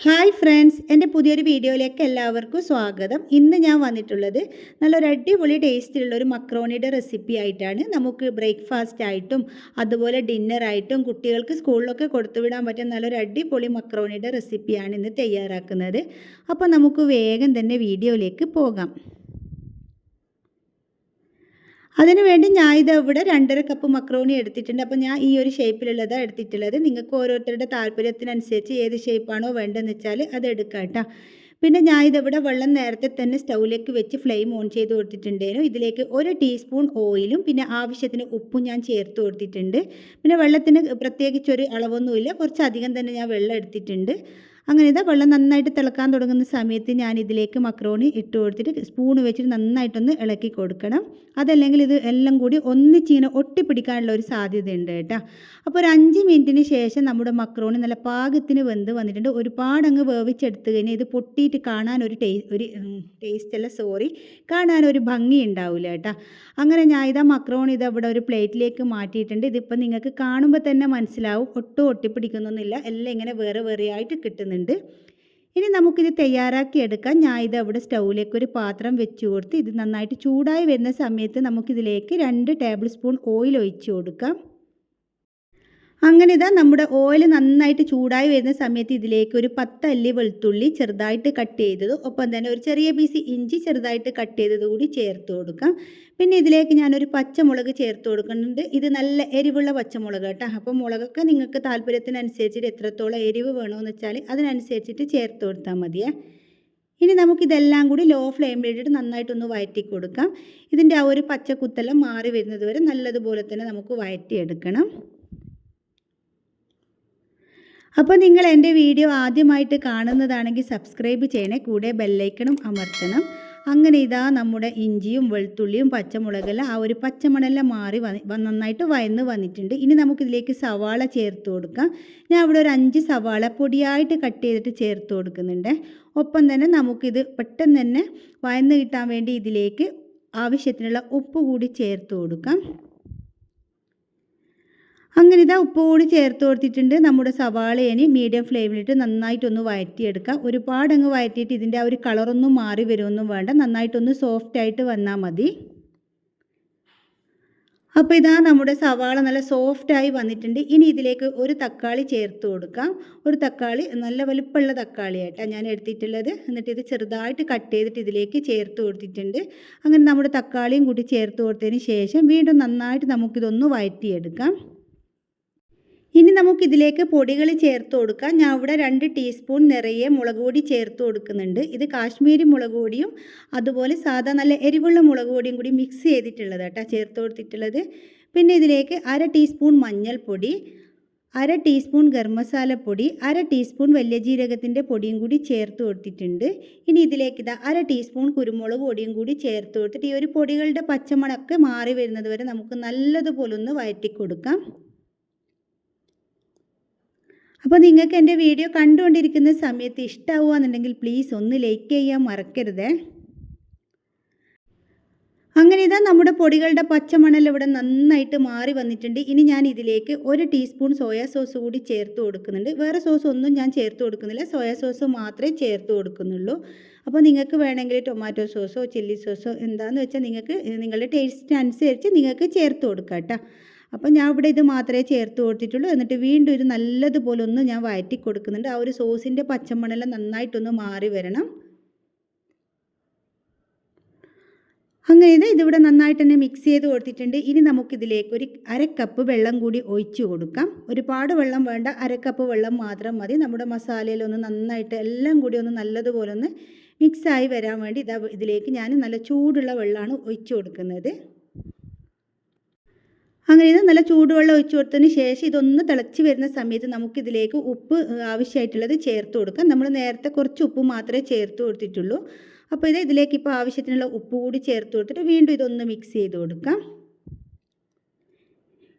Hi friends എന്റെ പുതിയൊരു വീഡിയോയിലേക്ക് എല്ലാവർക്കും സ്വാഗതം. ഇന്ന് ഞാൻ വന്നിട്ടുള്ളത് നല്ലൊരു അടിപൊളി ടേസ്റ്റിലുള്ള ഒരു മക്രോണിയുടെ റെസിപ്പി ആയിട്ടാണ്. നമുക്ക് ബ്രേക്ക്ഫാസ്റ്റ് ആയിട്ടും അതുപോലെ ഡിന്നറായിട്ടും കുട്ടികൾക്ക് സ്കൂളിലൊക്കെ കൊടുത്തുവിടാൻ പറ്റുന്ന നല്ലൊരു അടിപൊളി മക്രോണിയുടെ റെസിപ്പിയാണ് ഇന്ന് തയ്യാറാക്കുന്നത്. അപ്പോൾ നമുക്ക് വേഗം തന്നെ വീഡിയോയിലേക്ക് പോകാം. അതിന് വേണ്ടി ഞാൻ ഇത് ഇവിടെ രണ്ടര കപ്പ് മക്രോണി എടുത്തിട്ടുണ്ട്. അപ്പോൾ ഞാൻ ഈ ഒരു ഷേപ്പിലുള്ളതാണ് എടുത്തിട്ടുള്ളത്. നിങ്ങൾക്ക് ഓരോരുത്തരുടെ താല്പര്യത്തിനനുസരിച്ച് ഏത് ഷേപ്പാണോ വേണ്ടതെന്ന് വെച്ചാൽ അത് എടുക്കാം കേട്ടോ. പിന്നെ ഞാൻ ഇതിവിടെ വെള്ളം നേരത്തെ തന്നെ സ്റ്റൗവിലേക്ക് വെച്ച് ഫ്ലെയിം ഓൺ ചെയ്ത് കൊടുത്തിട്ടുണ്ടായിരുന്നു. ഇതിലേക്ക് ഒരു ടീസ്പൂൺ ഓയിലും പിന്നെ ആവശ്യത്തിന് ഉപ്പും ഞാൻ ചേർത്ത് കൊടുത്തിട്ടുണ്ട്. പിന്നെ വെള്ളത്തിന് പ്രത്യേകിച്ച് ഒരു അളവൊന്നുമില്ല. കുറച്ചധികം തന്നെ ഞാൻ വെള്ളം എടുത്തിട്ടുണ്ട്. അങ്ങനെ ഇതാ വെള്ളം നന്നായിട്ട് തിളക്കാൻ തുടങ്ങുന്ന സമയത്ത് ഞാൻ ഇതിലേക്ക് മക്രോണി ഇട്ട് കൊടുത്തിട്ട് സ്പൂൺ വെച്ചിട്ട് നന്നായിട്ടൊന്ന് ഇളക്കി കൊടുക്കണം. അതല്ലെങ്കിൽ ഇത് എല്ലാം കൂടി ഒന്നിച്ചിങ്ങനെ ഒട്ടിപ്പിടിക്കാനുള്ള ഒരു സാധ്യതയുണ്ട് കേട്ടോ. അപ്പോൾ ഒരു അഞ്ച് മിനിറ്റിന് ശേഷം നമ്മുടെ മക്രോണി നല്ല പാകത്തിന് വെന്ത് വന്നിട്ടുണ്ട്. ഒരുപാട് അങ്ങ് വേവിച്ചെടുത്ത് കഴിഞ്ഞാൽ ഇത് പൊട്ടിയിട്ട് കാണാൻ ഒരു ടേ ഒരു ടേസ്റ്റ് അല്ല സോറി കാണാൻ ഒരു ഭംഗി ഉണ്ടാവില്ല കേട്ടോ. അങ്ങനെ ഞാൻ ഇതാ മക്രോണി ഇത് ഇവിടെ ഒരു പ്ലേറ്റിലേക്ക് മാറ്റിയിട്ടുണ്ട്. ഇതിപ്പോൾ നിങ്ങൾക്ക് കാണുമ്പോൾ തന്നെ മനസ്സിലാവും. ഒട്ടും ഒട്ടിപ്പിടിക്കുന്നൊന്നുമില്ല. എല്ലാം ഇങ്ങനെ വേറെ വേറെ ആയിട്ട് കിട്ടുന്നുണ്ട്. ഇനി നമുക്കിത് തയ്യാറാക്കി എടുക്കാം. ഞാൻ ഇത് അവിടെ സ്റ്റൗവിലേക്ക് ഒരു പാത്രം വെച്ച് കൊടുത്ത് ഇത് നന്നായിട്ട് ചൂടായി വരുന്ന സമയത്ത് നമുക്കിതിലേക്ക് രണ്ട് ടേബിൾ സ്പൂൺ ഓയിൽ ഒഴിച്ച് കൊടുക്കാം. അങ്ങനെ ഇതാ നമ്മുടെ ഓയിൽ നന്നായിട്ട് ചൂടായി വരുന്ന സമയത്ത് ഇതിലേക്ക് ഒരു പത്തല്ലി വെളുത്തുള്ളി ചെറുതായിട്ട് കട്ട് ചെയ്തത്. ഒപ്പം തന്നെ ഒരു ചെറിയ പീസ് ഇഞ്ചി ചെറുതായിട്ട് കട്ട് ചെയ്തത് കൂടി ചേർത്ത് കൊടുക്കാം. പിന്നെ ഇതിലേക്ക് ഞാനൊരു പച്ചമുളക് ചേർത്ത് കൊടുക്കുന്നുണ്ട്. ഇത് നല്ല എരിവുള്ള പച്ചമുളക് കേട്ടോ. അപ്പോൾ മുളകൊക്കെ നിങ്ങൾക്ക് താല്പര്യത്തിനനുസരിച്ചിട്ട് എത്രത്തോളം എരിവ് വേണമെന്ന് വെച്ചാൽ അതിനനുസരിച്ചിട്ട് ചേർത്ത് കൊടുത്താൽ മതിയേ. ഇനി നമുക്കിതെല്ലാം കൂടി ലോ ഫ്ലെയിമിലിട്ടിട്ട് നന്നായിട്ടൊന്ന് വഴറ്റി കൊടുക്കാം. ഇതിന്റെ ആ ഒരു പച്ചക്കുത്തെല്ലാം മാറി വരുന്നത് വരെ നല്ലതുപോലെ തന്നെ നമുക്ക് വഴറ്റിയെടുക്കണം അപ്പോൾ നിങ്ങൾ എന്റെ വീഡിയോ ആദ്യമായിട്ട് കാണുന്നതാണെങ്കിൽ സബ്സ്ക്രൈബ് ചെയ്യണേ കൂടെ ബെല്ലൈക്കണും അമർത്തണം. അങ്ങനെ ഇതാ നമ്മുടെ ഇഞ്ചിയും വെളുത്തുള്ളിയും പച്ചമുളകെല്ലാം ആ ഒരു പച്ചമണെല്ലാം മാറി നന്നായിട്ട് വയന്ന് വന്നിട്ടുണ്ട്. ഇനി നമുക്കിതിലേക്ക് സവാള ചേർത്ത് കൊടുക്കാം. ഞാൻ അവിടെ ഒരു അഞ്ച് സവാള പൊടിയായിട്ട് കട്ട് ചെയ്തിട്ട് ചേർത്ത് കൊടുക്കുന്നുണ്ട്. ഒപ്പം തന്നെ നമുക്കിത് പെട്ടെന്ന് തന്നെ വയന്ന് കിട്ടാൻ വേണ്ടി ഇതിലേക്ക് ആവശ്യത്തിനുള്ള ഉപ്പ് കൂടി ചേർത്ത് കൊടുക്കാം. അങ്ങനെ ഇതാ ഉപ്പ് കൂടി ചേർത്ത് കൊടുത്തിട്ടുണ്ട്. നമ്മുടെ സവാളയനെ മീഡിയം ഫ്ലെയിമിലിട്ട് നന്നായിട്ടൊന്ന് വഴറ്റിയെടുക്കുക. ഒരുപാട് അങ്ങ് വഴറ്റിയിട്ട് ഇതിന്റെ ആ ഒരു കളറൊന്നും മാറി വരുമൊന്നും വേണ്ട. നന്നായിട്ടൊന്ന് സോഫ്റ്റ് ആയിട്ട് വന്നാൽ മതി. അപ്പോൾ ഇതാ നമ്മുടെ സവാള നല്ല സോഫ്റ്റായി വന്നിട്ടുണ്ട്. ഇനി ഇതിലേക്ക് ഒരു തക്കാളി ചേർത്ത് കൊടുക്കാം. ഒരു തക്കാളി നല്ല വലുപ്പമുള്ള തക്കാളി ആയിട്ടാണ് ഞാൻ എടുത്തിട്ടുള്ളത്. എന്നിട്ട് ഇത് ചെറുതായിട്ട് കട്ട് ചെയ്തിട്ട് ഇതിലേക്ക് ചേർത്ത് കൊടുത്തിട്ടുണ്ട്. അങ്ങനെ നമ്മുടെ തക്കാളിയും കൂടി ചേർത്ത് കൊടുത്തതിന് ശേഷം വീണ്ടും നന്നായിട്ട് നമുക്കിതൊന്ന് വഴറ്റിയെടുക്കാം. ഇനി നമുക്കിതിലേക്ക് പൊടികൾ ചേർത്ത് കൊടുക്കാം. ഞാൻ ഇവിടെ രണ്ട് ടീസ്പൂൺ നിറയെ മുളക് പൊടി ചേർത്ത് കൊടുക്കുന്നുണ്ട്. ഇത് കാശ്മീരി മുളക് പൊടിയും അതുപോലെ സാധാ നല്ല എരിവുള്ള മുളക് പൊടിയും കൂടി മിക്സ് ചെയ്തിട്ടുള്ളത് കേട്ടോ ചേർത്ത് കൊടുത്തിട്ടുള്ളത്. പിന്നെ ഇതിലേക്ക് അര ടീസ്പൂൺ മഞ്ഞൾപ്പൊടി അര ടീസ്പൂൺ ഗരം മസാലപ്പൊടി അര ടീസ്പൂൺ വലിയ ജീരകത്തിന്റെ പൊടിയും കൂടി ചേർത്ത് കൊടുത്തിട്ടുണ്ട്. ഇനി ഇതിലേക്ക് ഇതാ അര ടീസ്പൂൺ കുരുമുളക് പൊടിയും കൂടി ചേർത്ത് കൊടുത്തിട്ട് ഈ ഒരു പൊടികളുടെ പച്ചമണമൊക്കെ മാറി വരുന്നത് വരെ നമുക്ക് നല്ലതുപോലെ ഒന്ന് വഴറ്റി കൊടുക്കാം അപ്പോൾ നിങ്ങൾക്ക് എന്റെ വീഡിയോ കണ്ടുകൊണ്ടിരിക്കുന്ന സമയത്ത് ഇഷ്ടമാവുകയെന്നുണ്ടെങ്കിൽ പ്ലീസ് ഒന്ന് ലൈക്ക് ചെയ്യാൻ മറക്കരുത്. അങ്ങനെ ഇതാ നമ്മുടെ പൊടികളുടെ പച്ചമണൽ ഇവിടെ നന്നായിട്ട് മാറി വന്നിട്ടുണ്ട്. ഇനി ഞാൻ ഇതിലേക്ക് ഒരു ടീസ്പൂൺ സോയാ സോസ് കൂടി ചേർത്ത് കൊടുക്കുന്നുണ്ട്. വേറെ സോസ് ഒന്നും ഞാൻ ചേർത്ത് കൊടുക്കുന്നില്ല. സോയാ സോസ് മാത്രമേ ചേർത്ത് കൊടുക്കുന്നുള്ളൂ. അപ്പോൾ നിങ്ങൾക്ക് വേണമെങ്കിൽ ടൊമാറ്റോ സോസോ ചില്ലി സോസോ എന്താണെന്ന് വെച്ചാൽ നിങ്ങൾക്ക് നിങ്ങളുടെ ടേസ്റ്റിനനുസരിച്ച് നിങ്ങൾക്ക് ചേർത്ത് കൊടുക്കാം കേട്ടോ. അപ്പോൾ ഞാൻ ഇവിടെ ഇത് മാത്രമേ ചേർത്ത് കൊടുത്തിട്ടുള്ളൂ. എന്നിട്ട് വീണ്ടും ഒരു നല്ലതുപോലെ ഒന്ന് ഞാൻ വഴറ്റി കൊടുക്കുന്നുണ്ട്. ആ ഒരു സോസിന്റെ പച്ചമണെല്ലാം നന്നായിട്ടൊന്ന് മാറി വരണം. അങ്ങനെ ഇത് ഇതിവിടെ നന്നായിട്ട് തന്നെ മിക്സ് ചെയ്ത് കൊടുത്തിട്ടുണ്ട്. ഇനി നമുക്കിതിലേക്ക് ഒരു അരക്കപ്പ് കപ്പ് വെള്ളം കൂടി ഒഴിച്ചു കൊടുക്കാം. ഒരുപാട് വെള്ളം വേണ്ട. അരക്കപ്പ് കപ്പ് വെള്ളം മാത്രം മതി. നമ്മുടെ മസാലയിലൊന്ന് നന്നായിട്ട് എല്ലാം കൂടി ഒന്ന് നല്ലതുപോലെ ഒന്ന് മിക്സായി വരാൻ വേണ്ടി ഇതാ ഇതിലേക്ക് ഞാൻ നല്ല ചൂടുള്ള വെള്ളമാണ് ഒഴിച്ചു കൊടുക്കുന്നത്. അങ്ങനെ ഇത് നല്ല ചൂടുവെള്ളം ഒഴിച്ചു കൊടുത്തതിന് ശേഷം ഇതൊന്ന് തിളച്ച് വരുന്ന സമയത്ത് നമുക്കിതിലേക്ക് ഉപ്പ് ആവശ്യമായിട്ടുള്ളത് ചേർത്ത് കൊടുക്കാം. നമ്മൾ നേരത്തെ കുറച്ച് ഉപ്പ് മാത്രമേ ചേർത്ത് കൊടുത്തിട്ടുള്ളൂ. അപ്പോൾ ഇത് ഇതിലേക്ക് ഇപ്പോൾ ആവശ്യത്തിനുള്ള ഉപ്പ് കൂടി ചേർത്ത് കൊടുത്തിട്ട് വീണ്ടും ഇതൊന്ന് മിക്സ് ചെയ്ത് കൊടുക്കാം.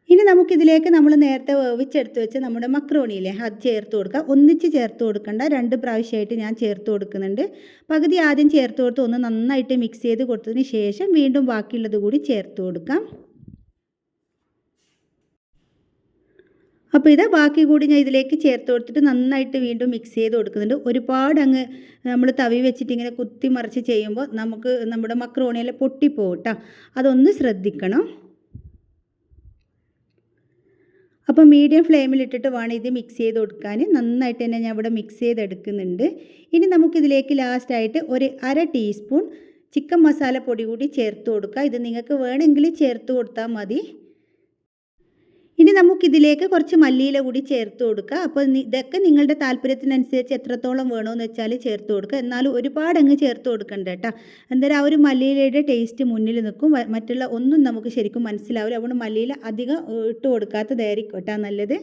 ഇനി നമുക്കിതിലേക്ക് നമ്മൾ നേരത്തെ വേവിച്ചെടുത്ത് വെച്ച് നമ്മുടെ മക്രോണിയിലെ അത് ചേർത്ത് കൊടുക്കാം. ഒന്നിച്ച് ചേർത്ത് കൊടുക്കണ്ട രണ്ട് പ്രാവശ്യമായിട്ട് ഞാൻ ചേർത്ത് കൊടുക്കുന്നുണ്ട്. പകുതി ആദ്യം ചേർത്ത് കൊടുത്ത് ഒന്ന് നന്നായിട്ട് മിക്സ് ചെയ്ത് കൊടുത്തതിന് ശേഷം വീണ്ടും ബാക്കിയുള്ളത് കൂടി ചേർത്ത് കൊടുക്കാം. അപ്പോൾ ഇത് ബാക്കി കൂടി ഞാൻ ഇതിലേക്ക് ചേർത്ത് കൊടുത്തിട്ട് നന്നായിട്ട് വീണ്ടും മിക്സ് ചെയ്ത് കൊടുക്കുന്നുണ്ട്. ഒരുപാട് അങ്ങ് നമ്മൾ തവി വെച്ചിട്ട് ഇങ്ങനെ കുത്തി മറിച്ച് ചെയ്യുമ്പോൾ നമുക്ക് നമ്മുടെ മക്രോണിയെല്ലാം പൊട്ടിപ്പോകും കേട്ടോ അതൊന്ന് ശ്രദ്ധിക്കണം. അപ്പോൾ മീഡിയം ഫ്ലെയിമിലിട്ടിട്ട് വേണം ഇത് മിക്സ് ചെയ്ത് കൊടുക്കാൻ. നന്നായിട്ട് തന്നെ ഞാൻ ഇവിടെ മിക്സ് ചെയ്തെടുക്കുന്നുണ്ട് ഇനി നമുക്കിതിലേക്ക് ലാസ്റ്റായിട്ട് ഒരു അര ടീസ്പൂൺ ചിക്കൻ മസാല പൊടി കൂടി ചേർത്ത് കൊടുക്കുക. ഇത് നിങ്ങൾക്ക് വേണമെങ്കിൽ ചേർത്ത് കൊടുത്താൽ മതി. ഇനി നമുക്കിതിലേക്ക് കുറച്ച് മല്ലിയില കൂടി ചേർത്ത് കൊടുക്കുക അപ്പോൾ ഇതൊക്കെ നിങ്ങളുടെ താല്പര്യത്തിനനുസരിച്ച് എത്രത്തോളം വേണമെന്ന് വെച്ചാൽ ചേർത്ത് കൊടുക്കുക എന്നാലും ഒരുപാട് അങ്ങ് ചേർത്ത് കൊടുക്കണ്ട കേട്ടോ എന്തായാലും ആ ഒരു മല്ലിയിലയുടെ ടേസ്റ്റ് മുന്നിൽ നിൽക്കും. മറ്റുള്ള ഒന്നും നമുക്ക് ശരിക്കും മനസ്സിലാവില്ല. അതുകൊണ്ട് മല്ലിയില അധികം ഇട്ട് കൊടുക്കാത്തതായിരിക്കും കേട്ടോ നല്ലത്.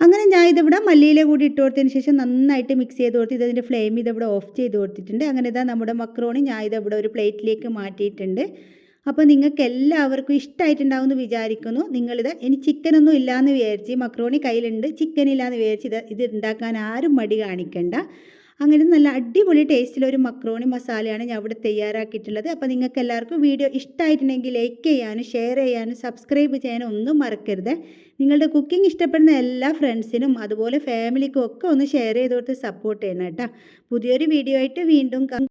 അങ്ങനെ ഞാൻ ഇതിവിടെ മല്ലിയില കൂടി ഇട്ട് കൊടുത്തതിന് ശേഷം നന്നായിട്ട് മിക്സ് ചെയ്ത് കൊടുത്ത് ഇതിന്റെ ഫ്ലെയിം ഇതിവിടെ ഓഫ് ചെയ്ത് കൊടുത്തിട്ടുണ്ട്. അങ്ങനെ ഇതാ നമ്മുടെ മക്രോണി ഞാൻ ഇതിവിടെ ഒരു പ്ലേറ്റിലേക്ക് മാറ്റിയിട്ടുണ്ട്. അപ്പോൾ നിങ്ങൾക്ക് എല്ലാവർക്കും ഇഷ്ടമായിട്ടുണ്ടാവും എന്ന് വിചാരിക്കുന്നു. നിങ്ങളിത് ഇനി ചിക്കനൊന്നും ഇല്ലയെന്ന് വിചാരിച്ച് മക്രോണി കയ്യിലുണ്ട്. ചിക്കൻ ഇല്ലയെന്ന് വിചാരിച്ച് ഇത് ഇത് ഉണ്ടാക്കാൻ ആരും മടി കാണിക്കണ്ട. അങ്ങനെ നല്ല അടിപൊളി ടേസ്റ്റിലൊരു മക്രോണി മസാലയാണ് ഞാൻ ഇവിടെ തയ്യാറാക്കിയിട്ടുള്ളത്. അപ്പോൾ നിങ്ങൾക്ക് എല്ലാവർക്കും വീഡിയോ ഇഷ്ടമായിട്ടുണ്ടെങ്കിൽ ലൈക്ക് ചെയ്യാനും ഷെയർ ചെയ്യാനും സബ്സ്ക്രൈബ് ചെയ്യാനും ഒന്നും മറക്കരുത്. നിങ്ങളുടെ കുക്കിംഗ് ഇഷ്ടപ്പെടുന്ന എല്ലാ ഫ്രണ്ട്സിനും അതുപോലെ ഫാമിലിക്കും ഒക്കെ ഒന്ന് ഷെയർ ചെയ്ത് കൊടുത്ത് സപ്പോർട്ട് ചെയ്യണം കേട്ടോ. പുതിയൊരു വീഡിയോ ആയിട്ട് വീണ്ടും